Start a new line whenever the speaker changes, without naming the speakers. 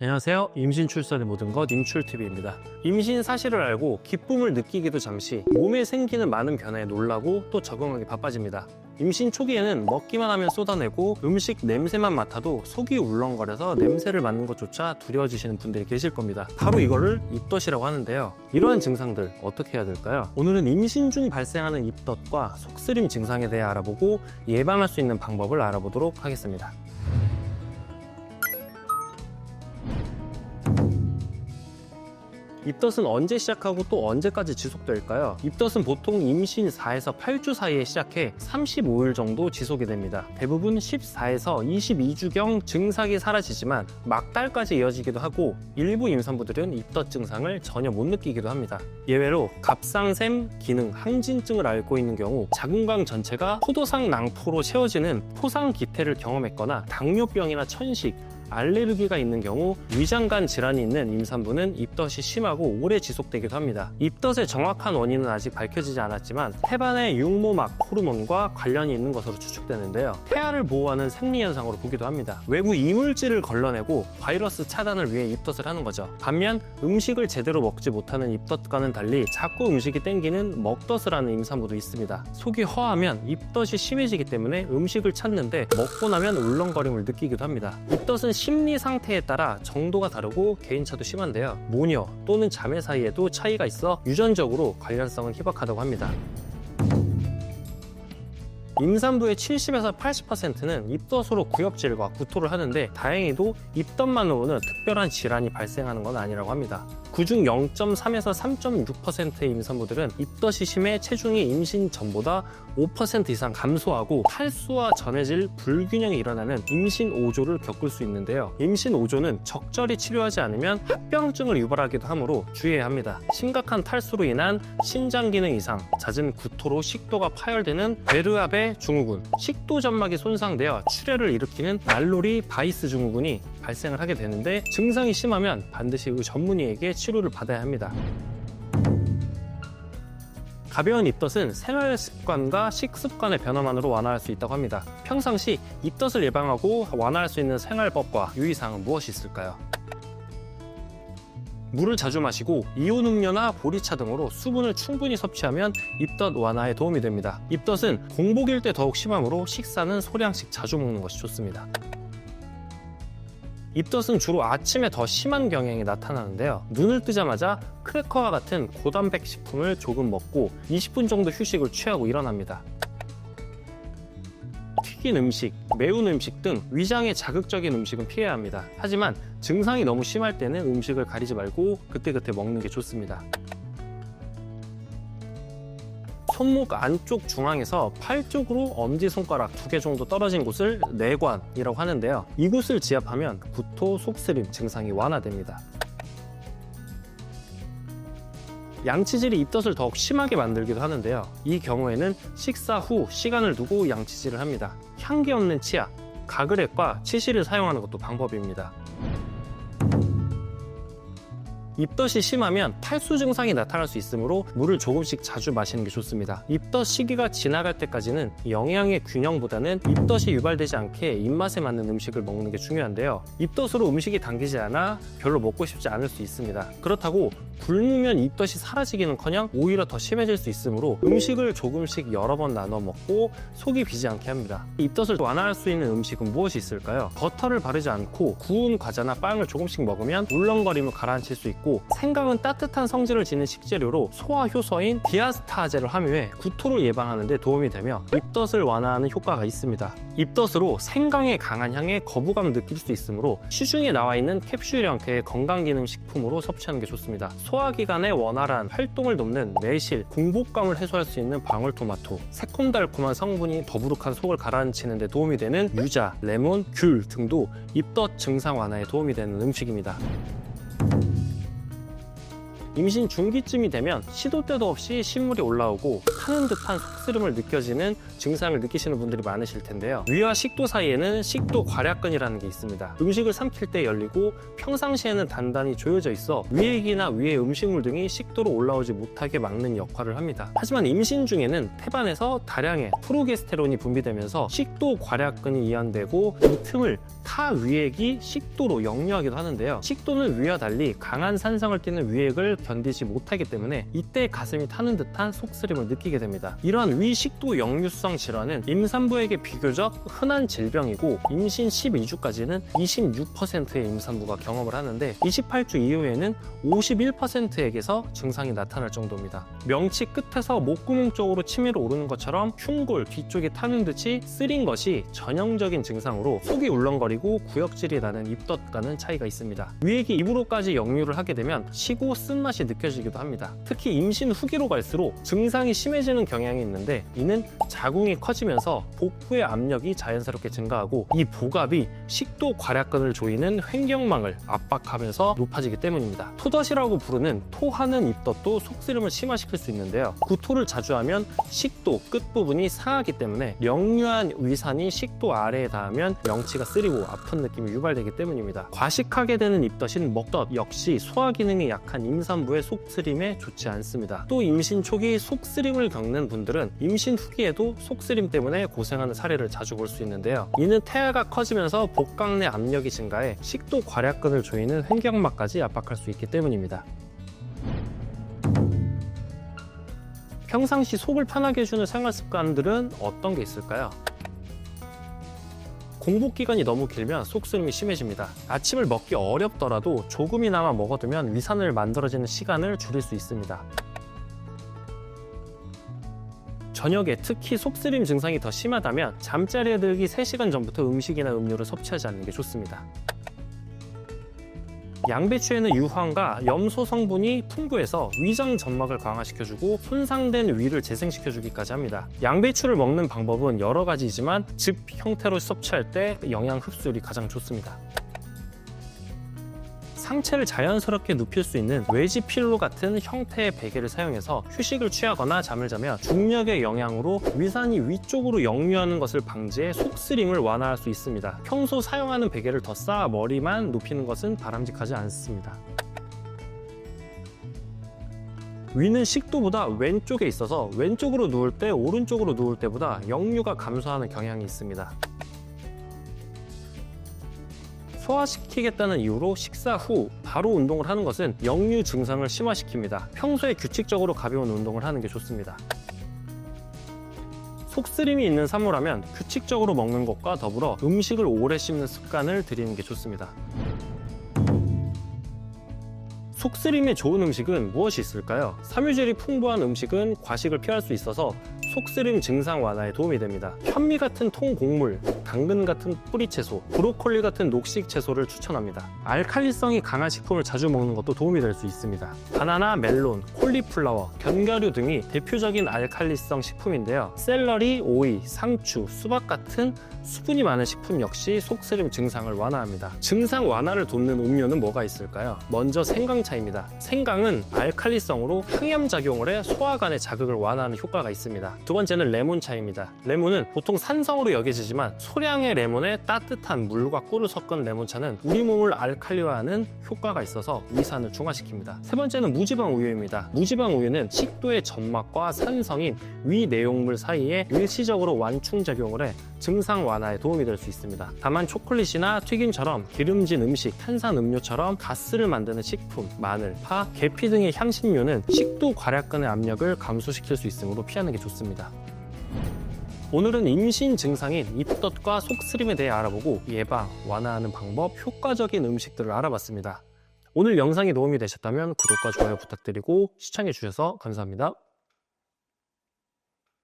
안녕하세요. 임신 출산의 모든 것 임출TV입니다. 임신 사실을 알고 기쁨을 느끼기도 잠시 몸에 생기는 많은 변화에 놀라고 또 적응하기 바빠집니다. 임신 초기에는 먹기만 하면 쏟아내고 음식 냄새만 맡아도 속이 울렁거려서 냄새를 맡는 것조차 두려워지시는 분들이 계실 겁니다. 바로 이거를 입덧이라고 하는데요. 이러한 증상들 어떻게 해야 될까요? 오늘은 임신 중 발생하는 입덧과 속쓰림 증상에 대해 알아보고 예방할 수 있는 방법을 알아보도록 하겠습니다. 입덧은 언제 시작하고 또 언제까지 지속될까요? 입덧은 보통 임신 4에서 8주 사이에 시작해 35일 정도 지속이 됩니다. 대부분 14에서 22주경 증상이 사라지지만 막달까지 이어지기도 하고 일부 임산부들은 입덧 증상을 전혀 못 느끼기도 합니다. 예외로 갑상샘, 기능, 항진증을 앓고 있는 경우 자궁광 전체가 포도상 낭포로 채워지는 포상 기태를 경험했거나 당뇨병이나 천식, 알레르기가 있는 경우 위장관 질환이 있는 임산부는 입덧이 심하고 오래 지속되기도 합니다. 입덧의 정확한 원인은 아직 밝혀지지 않았지만 태반의 육모막 호르몬과 관련이 있는 것으로 추측되는데요. 태아를 보호하는 생리현상으로 보기도 합니다. 외부 이물질을 걸러내고 바이러스 차단을 위해 입덧을 하는 거죠. 반면 음식을 제대로 먹지 못하는 입덧과는 달리 자꾸 음식이 땡기는 먹덧을 하는 임산부도 있습니다. 속이 허하면 입덧이 심해지기 때문에 음식을 찾는데 먹고 나면 울렁거림을 느끼기도 합니다. 입덧은 심리 상태에 따라 정도가 다르고 개인차도 심한데요. 모녀 또는 자매 사이에도 차이가 있어 유전적으로 관련성은 희박하다고 합니다. 임산부의 70에서 80%는 입덧으로 구역질과 구토를 하는데 다행히도 입덧만으로는 특별한 질환이 발생하는 건 아니라고 합니다. 그중 0.3에서 3.6%의 임산부들은 입덧이 심해 체중이 임신 전보다 5% 이상 감소하고 탈수와 전해질 불균형이 일어나는 임신 오조를 겪을 수 있는데요. 임신 오조는 적절히 치료하지 않으면 합병증을 유발하기도 하므로 주의해야 합니다. 심각한 탈수로 인한 신장 기능 이상, 잦은 구토로 식도가 파열되는 베르압의 증후군, 식도 점막이 손상되어 출혈을 일으키는 날로리 바이스 증후군이 발생을 하게 되는데 증상이 심하면 반드시 의 전문의에게 치료를 받아야 합니다. 가벼운 입덧은 생활 습관과 식습관의 변화만으로 완화할 수 있다고 합니다. 평상시 입덧을 예방하고 완화할 수 있는 생활법과 유의사항은 무엇이 있을까요? 물을 자주 마시고 이온 음료나 보리차 등으로 수분을 충분히 섭취하면 입덧 완화에 도움이 됩니다. 입덧은 공복일 때 더욱 심하므로 식사는 소량씩 자주 먹는 것이 좋습니다. 입덧은 주로 아침에 더 심한 경향이 나타나는데요. 눈을 뜨자마자 크래커와 같은 고단백 식품을 조금 먹고 20분 정도 휴식을 취하고 일어납니다. 튀긴 음식, 매운 음식 등 위장에 자극적인 음식은 피해야 합니다. 하지만 증상이 너무 심할 때는 음식을 가리지 말고 그때그때 먹는 게 좋습니다. 손목 안쪽 중앙에서 팔 쪽으로 엄지손가락 두 개 정도 떨어진 곳을 내관이라고 하는데요. 이곳을 지압하면 구토, 속쓰림 증상이 완화됩니다. 양치질이 입덧을 더욱 심하게 만들기도 하는데요. 이 경우에는 식사 후 시간을 두고 양치질을 합니다. 향기 없는 치아, 가글액과 치실을 사용하는 것도 방법입니다. 입덧이 심하면 탈수 증상이 나타날 수 있으므로 물을 조금씩 자주 마시는 게 좋습니다. 입덧 시기가 지나갈 때까지는 영양의 균형보다는 입덧이 유발되지 않게 입맛에 맞는 음식을 먹는 게 중요한데요. 입덧으로 음식이 당기지 않아 별로 먹고 싶지 않을 수 있습니다. 그렇다고 굶으면 입덧이 사라지기는커녕 오히려 더 심해질 수 있으므로 음식을 조금씩 여러 번 나눠 먹고 속이 비지 않게 합니다. 입덧을 완화할 수 있는 음식은 무엇이 있을까요? 버터를 바르지 않고 구운 과자나 빵을 조금씩 먹으면 울렁거림을 가라앉힐 수 있고 생강은 따뜻한 성질을 지닌 식재료로 소화 효소인 디아스타제를 함유해 구토를 예방하는 데 도움이 되며 입덧을 완화하는 효과가 있습니다. 입덧으로 생강의 강한 향에 거부감을 느낄 수 있으므로 시중에 나와 있는 캡슐 형태의 건강기능식품으로 섭취하는 게 좋습니다. 소화기관의 원활한 활동을 돕는 매실, 공복감을 해소할 수 있는 방울토마토, 새콤달콤한 성분이 더부룩한 속을 가라앉히는 데 도움이 되는 유자, 레몬, 귤 등도 입덧 증상 완화에 도움이 되는 음식입니다. 임신 중기쯤이 되면 시도 때도 없이 신물이 올라오고 타는 듯한 속쓰림을 느껴지는 증상을 느끼시는 분들이 많으실 텐데요. 위와 식도 사이에는 식도 괄약근이라는 게 있습니다. 음식을 삼킬 때 열리고 평상시에는 단단히 조여져 있어 위액이나 위의 음식물 등이 식도로 올라오지 못하게 막는 역할을 합니다. 하지만 임신 중에는 태반에서 다량의 프로게스테론이 분비되면서 식도 괄약근이 이완되고 이 틈을 타 위액이 식도로 역류하기도 하는데요. 식도는 위와 달리 강한 산성을 띠는 위액을 견디지 못하기 때문에 이때 가슴이 타는 듯한 속쓰림을 느끼게 됩니다. 이러한 위식도 역류성 질환은 임산부에게 비교적 흔한 질병이고 임신 12주까지는 26%의 임산부가 경험을 하는데 28주 이후에는 51%에게서 증상이 나타날 정도입니다. 명치 끝에서 목구멍 쪽으로 치밀어 오르는 것처럼 흉골 뒤쪽이 타는 듯이 쓰린 것이 전형적인 증상으로 속이 울렁거리고 구역질이 나는 입덧과는 차이가 있습니다. 위액이 입으로까지 역류를 하게 되면 시고 쓴맛이 느껴지기도 합니다. 특히 임신 후기로 갈수록 증상이 심해지는 경향이 있는데 이는 자궁이 커지면서 복부의 압력이 자연스럽게 증가하고 이 복압이 식도 괄약근을 조이는 횡격막을 압박하면서 높아지기 때문입니다. 토덧이라고 부르는 토하는 입덧도 속쓰림을 심화시킬 수 있는데요. 구토를 자주 하면 식도 끝부분이 상하기 때문에 역류한 위산이 식도 아래에 닿으면 명치가 쓰리고 아픈 느낌이 유발되기 때문입니다. 과식하게 되는 입덧인 먹덧 역시 소화 기능이 약한 임산 부의 속쓰림에 좋지 않습니다. 또 임신 초기 속쓰림을 겪는 분들은 임신 후기에도 속쓰림 때문에 고생하는 사례를 자주 볼 수 있는데요. 이는 태아가 커지면서 복강 내 압력이 증가해 식도 괄약근을 조이는 횡격막까지 압박할 수 있기 때문입니다. 평상시 속을 편하게 해주는 생활 습관들은 어떤 게 있을까요? 공복 기간이 너무 길면 속쓰림이 심해집니다. 아침을 먹기 어렵더라도 조금이나마 먹어두면 위산을 만들어지는 시간을 줄일 수 있습니다. 저녁에 특히 속쓰림 증상이 더 심하다면 잠자리에 들기 3시간 전부터 음식이나 음료를 섭취하지 않는 게 좋습니다. 양배추에는 유황과 염소 성분이 풍부해서 위장 점막을 강화시켜주고 손상된 위를 재생시켜주기까지 합니다. 양배추를 먹는 방법은 여러 가지이지만 즙 형태로 섭취할 때 영양 흡수율이 가장 좋습니다. 상체를 자연스럽게 눕힐 수 있는 외지 필로 같은 형태의 베개를 사용해서 휴식을 취하거나 잠을 자면 중력의 영향으로 위산이 위쪽으로 역류하는 것을 방지해 속쓰림을 완화할 수 있습니다. 평소 사용하는 베개를 더 쌓아 머리만 눕히는 것은 바람직하지 않습니다. 위는 식도보다 왼쪽에 있어서 왼쪽으로 누울 때 오른쪽으로 누울 때보다 역류가 감소하는 경향이 있습니다. 소화시키겠다는 이유로 식사 후 바로 운동을 하는 것은 역류 증상을 심화시킵니다. 평소에 규칙적으로 가벼운 운동을 하는 게 좋습니다. 속쓰림이 있는 산모라면 규칙적으로 먹는 것과 더불어 음식을 오래 씹는 습관을 들이는 게 좋습니다. 속쓰림에 좋은 음식은 무엇이 있을까요? 섬유질이 풍부한 음식은 과식을 피할 수 있어서 속쓰림 증상 완화에 도움이 됩니다. 현미 같은 통곡물, 당근 같은 뿌리채소, 브로콜리 같은 녹식 채소를 추천합니다. 알칼리성이 강한 식품을 자주 먹는 것도 도움이 될 수 있습니다. 바나나, 멜론, 콜리플라워, 견과류 등이 대표적인 알칼리성 식품인데요. 샐러리, 오이, 상추, 수박 같은 수분이 많은 식품 역시 속쓰림 증상을 완화합니다. 증상 완화를 돕는 음료는 뭐가 있을까요? 먼저 생강차입니다. 생강은 알칼리성으로 항염 작용을 해 소화관의 자극을 완화하는 효과가 있습니다. 두 번째는 레몬차입니다. 레몬은 보통 산성으로 여겨지지만 소량의 레몬에 따뜻한 물과 꿀을 섞은 레몬차는 우리 몸을 알칼리화하는 효과가 있어서 위산을 중화시킵니다. 세 번째는 무지방 우유입니다. 무지방 우유는 식도의 점막과 산성인 위 내용물 사이에 일시적으로 완충 작용을 해 증상 완화에 도움이 될 수 있습니다. 다만 초콜릿이나 튀김처럼 기름진 음식, 탄산 음료처럼 가스를 만드는 식품, 마늘, 파, 계피 등의 향신료는 식도 괄약근의 압력을 감소시킬 수 있으므로 피하는 게 좋습 니다. 오늘은 임신 증상인 입덧과 속쓰림에 대해 알아보고 예방, 완화하는 방법, 효과적인 음식들을 알아봤습니다. 오늘 영상이 도움이 되셨다면 구독과 좋아요 부탁드리고 시청해주셔서 감사합니다.